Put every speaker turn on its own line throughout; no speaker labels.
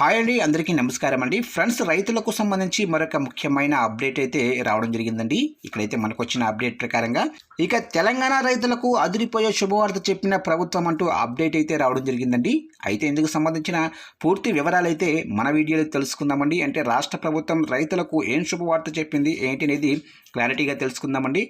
Hi అండి అందరికీ నమస్కారం అండి. ఫ్రెండ్స్ రైతులకు సంబంధించి మరొక ముఖ్యమైన అప్డేట్ అయితే రావడం జరిగిందండి. ఇక్కడైతే మనకు వచ్చిన అప్డేట్ ప్రకారంగా ఇక తెలంగాణ రైతులకు అదిరిపోయే శుభవార్త చెప్పిన ప్రభుత్వం అంటూ అప్డేట్ అయితే రావడం జరిగిందండి. అయితే ఇందుకు సంబంధించిన పూర్తి వివరాలు అయితే మన వీడియోలో తెలుసుకుందామండి. అంటే రాష్ట్ర ప్రభుత్వం రైతులకు ఏం శుభవార్త చెప్పింది ఏంటి అనేది క్లారిటీగా తెలుసుకుందామండి.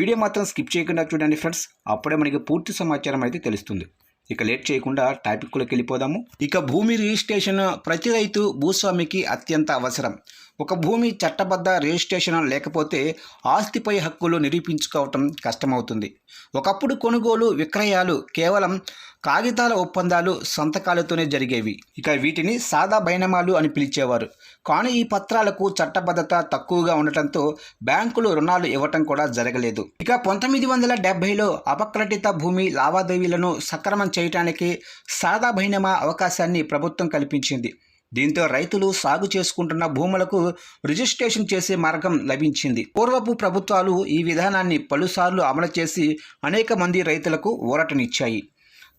వీడియో మాత్రం స్కిప్ చేయకుండా చూడండి ఫ్రెండ్స్. అప్పుడే మనకి పూర్తి సమాచారం అయితే తెలుస్తుంది. ఇక లేట్ చేయకుండా టాపిక్లోకి వెళ్ళిపోదాము. ఇక భూమి రిజిస్ట్రేషన్ ప్రతి రైతు భూస్వామికి అత్యంత అవసరం. ఒక భూమి చట్టబద్ధ రిజిస్ట్రేషన్ లేకపోతే ఆస్తిపై హక్కులు నిరూపించుకోవటం కష్టమవుతుంది. ఒకప్పుడు కొనుగోలు విక్రయాలు కేవలం కాగితాల ఒప్పందాలు సంతకాలతోనే జరిగేవి. ఇక వీటిని సాదా బైనమాలు అని పిలిచేవారు. కానీ ఈ పత్రాలకు చట్టబద్ధత తక్కువగా ఉండటంతో బ్యాంకులు రుణాలు ఇవ్వటం కూడా జరగలేదు. ఇక పంతొమ్మిది వందల డెబ్బైలో అపక్రటిత భూమి లావాదేవీలను సక్రమం చేయటానికి సాదా బైనమా అవకాశాన్ని ప్రభుత్వం కల్పించింది. దీంతో రైతులు సాగు చేసుకుంటున్న భూములకు రిజిస్ట్రేషన్ చేసే మార్గం లభించింది. పూర్వపు ప్రభుత్వాలు ఈ విధానాన్ని పలుసార్లు అమలు చేసి అనేక మంది రైతులకు ఊరటనిచ్చాయి.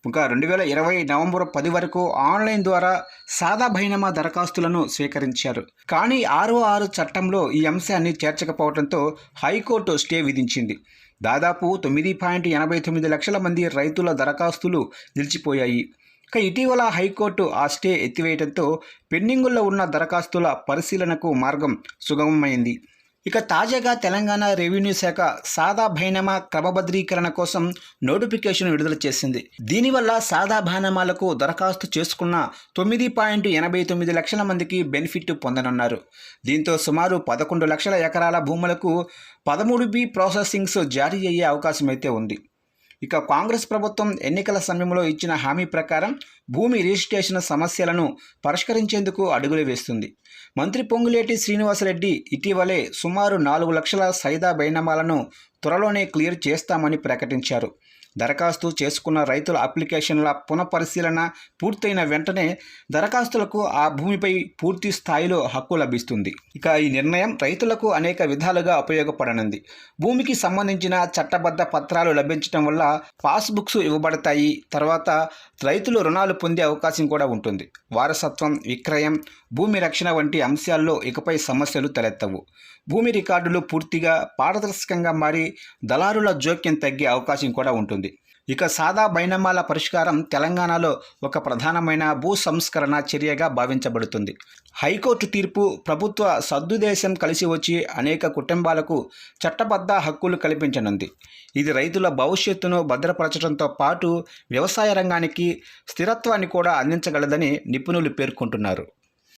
ఇంకా రెండు వేల ఇరవై నవంబర్ పది వరకు ఆన్లైన్ ద్వారా సాదా బహినమా దరఖాస్తులను స్వీకరించారు. కానీ ఆరో ఆరు చట్టంలో ఈ అంశాన్ని చేర్చకపోవడంతో హైకోర్టు స్టే విధించింది. దాదాపు తొమ్మిది పాయింట్ ఎనభై తొమ్మిది లక్షల మంది రైతుల దరఖాస్తులు నిలిచిపోయాయి. ఇక ఇటీవల హైకోర్టు ఆ స్టే ఎత్తివేయడంతో పెండింగుల్లో ఉన్న దరఖాస్తుల పరిశీలనకు మార్గం సుగమమైంది. ఇక తాజాగా తెలంగాణ రెవెన్యూ శాఖ సాదా భైనమా క్రమబద్ధీకరణ కోసం నోటిఫికేషన్ విడుదల చేసింది. దీనివల్ల సాదా భైనమాలకు దరఖాస్తు చేసుకున్న తొమ్మిది పాయింట్ ఎనభై తొమ్మిది లక్షల మందికి బెనిఫిట్ పొందనున్నారు. దీంతో సుమారు పదకొండు లక్షల ఎకరాల భూములకు పదమూడు బి ప్రాసెసింగ్స్ జారీ అయ్యే అవకాశం అయితే ఉంది. ఇక కాంగ్రెస్ ప్రభుత్వం ఎన్నికల సమయంలో ఇచ్చిన హామీ ప్రకారం భూమి రిజిస్ట్రేషన్ సమస్యలను పరిష్కరించేందుకు అడుగులు వేస్తుంది. మంత్రి పొంగులేటి శ్రీనివాసరెడ్డి ఇటీవలే సుమారు నాలుగు లక్షల సైదా బైనామాలను త్వరలోనే క్లియర్ చేస్తామని ప్రకటించారు. దరఖాస్తు చేసుకున్న రైతుల అప్లికేషన్ల పునఃపరిశీలన పూర్తయిన వెంటనే దరఖాస్తులకు ఆ భూమిపై పూర్తి స్థాయిలో హక్కు లభిస్తుంది. ఇక ఈ నిర్ణయం రైతులకు అనేక విధాలుగా ఉపయోగపడనుంది. భూమికి సంబంధించిన చట్టబద్ధ పత్రాలు లభించడం వల్ల పాస్బుక్స్ ఇవ్వబడతాయి. తర్వాత రైతులు రుణాలు పొందే అవకాశం కూడా ఉంటుంది. వారసత్వం విక్రయం భూమి రక్షణ వంటి అంశాల్లో ఇకపై సమస్యలు తలెత్తవు. భూమి రికార్డులు పూర్తిగా పారదర్శకంగా మారి దళారుల జోక్యం తగ్గే అవకాశం కూడా ఉంటుంది. ఇక సాదా బైనమాల పరిష్కారం తెలంగాణలో ఒక ప్రధానమైన భూ సంస్కరణ చర్యగా భావించబడుతుంది. హైకోర్టు తీర్పు ప్రభుత్వ సద్దుదేశం కలిసి వచ్చి అనేక కుటుంబాలకు చట్టబద్ధ హక్కులు కల్పించనుంది. ఇది రైతుల భవిష్యత్తును భద్రపరచడంతో పాటు వ్యవసాయ రంగానికి స్థిరత్వాన్ని కూడా అందించగలదని నిపుణులు పేర్కొంటున్నారు.